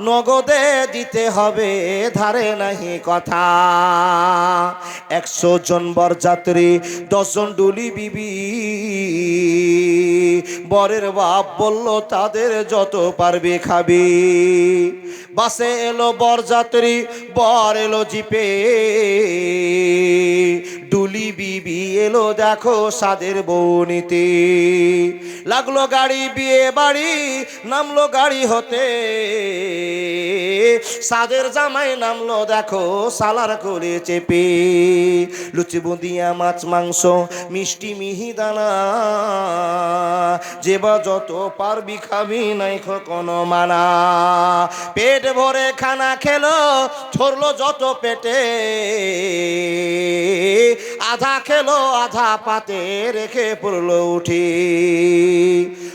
নগদে দিতে হবে, ধারে নাহি কথা। একশো জন বরযাত্রী, দশজন ডুলি বিবি। বরের বাপ বলল, তাদের যত পারবে খাবি। বাসে এলো বরযাত্রী, বর এলো জিপে। ডুলি বিবি এলো দেখো সাদের বউনিতে লাগল গাড়ি, বিয়ে বাড়ি, নামলো গাড়ি হতে। সাদের জামাই নামলো দেখো সালার করে চেপে। লুচি বুদিয়া মাছ, মাংস, মিষ্টি মিহিদানা। যে বা যত পারবি খাবি নাই কোনো মানা। পেট ভরে খানা খেলো, ছড়লো যত পেটে। আধা খেলো, আধা পাতে রেখে পড়ল উঠি।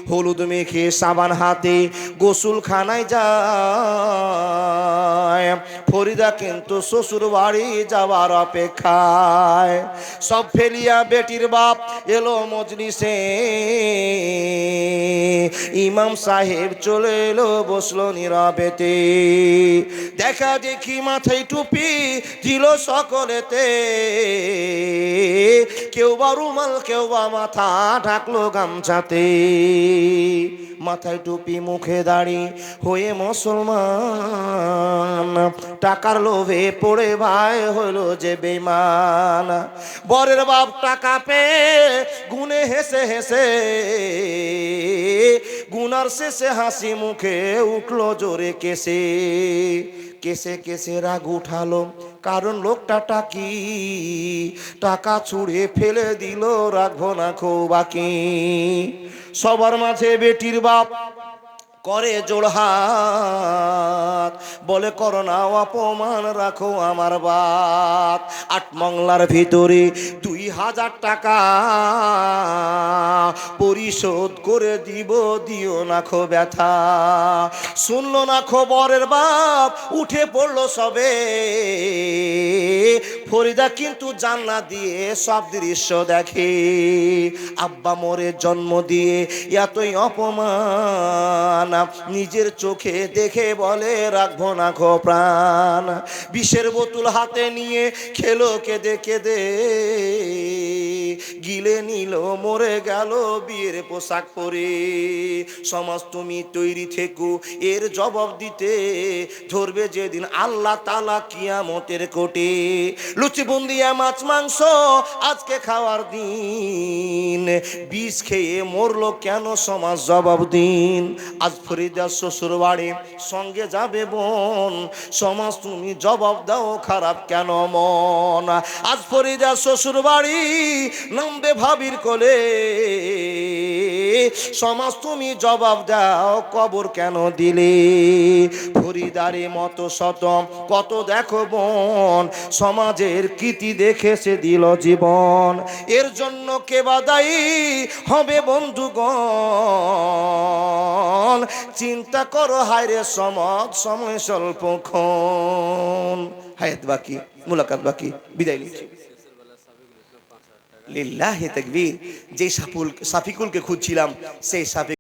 হলুদ মেখে সাবান হাতে গোসল খানায় যায় ফরিদা কিন্তু শ্বশুর বাড়ি যাওয়ার অপেক্ষায়। সব ফেলিয়া বেটির বাপ এলো মজলিসে। ইমাম সাহেব চলে এলো, বসল নীরবেতে। দেখা দেখি মাথায় টুপি দিল সকলেতে। কেউ বা রুমাল, কেউ বা মাথা ঢাকলো গামছাতে। মাথায় টুপি, মুখে দাড়ি হয়ে মুসলমান। টাকার লোভে পড়ে ভাই হলো যে বেমান বরের বাপ টাকা পেয়ে গুনে হেসে হেসে গুনার শেষে হাসি মুখে উঠল জোরে কেসে। কেসে কেসে রাগ উঠালো, কারণ লোকটা টাকি। টাকা ছুঁড়ে ফেলে দিল রাখব না খো বাকি সবার মাঝে বেটির বাপ করে জোড়হাত বলে করোনা অপমান রাখো আমার বাপ। আট মংলার ভিতরে দুই হাজার টাকা পরিশোধ করে দিব, দিও না খো ব্যথা। শুনলো না খবরের বাপ, উঠে পড়ল সবে। ফরিদা কিন্তু জানলা দিয়ে সব দৃশ্য দেখে। আব্বা মোরে জন্ম দিয়ে এতই অপমান। নিজের চোখে দেখে বলে, রাখব না খো প্রাণ। বিষের বোতল হাতে নিয়ে খেলো কেঁদে কেঁদে। গিলে নিল, মরে গেল বিয়ের পোশাক পরে। সমাজ তুমি তৈরি থেকো, এর জবাব দিতে ধরবে যেদিন আল্লাহ তালা কিয়ামতের কোটে। লুচি বুন্দিয়া মাছ, মাংস আজকে খাওয়ার দিন। বিষ খেয়ে মরলো কেন সমাজ জবাব দিন। আজ ফরিদার শ্বশুর বাড়ি সঙ্গে যাবে বোন। সমাজ তুমি জবাব দাও, খারাপ কেন মন? আজ ফরিদার শ্বশুর বাড়ি নামবে ভাবির কোলে। সমাজ তুমি জবাব দাও, কবর কেন দিলে? ফরিদারে মতো শত কত দেখো বোন, সমাজের কীতি দেখে সে দিল জীবন। এর জন্য কে বাদাই হবে বন্ধুগণ? চিন্তা করো হায়রে সমাজ, সময় স্বল্পক্ষণ হায়াত বাকি, মুলাকাত বাকি, বিদায় নিচ্ছি। লিল্লাহে তাকবীর যে সাফুল সাফিকুলকে খুঁজছিলাম সেই সাফিক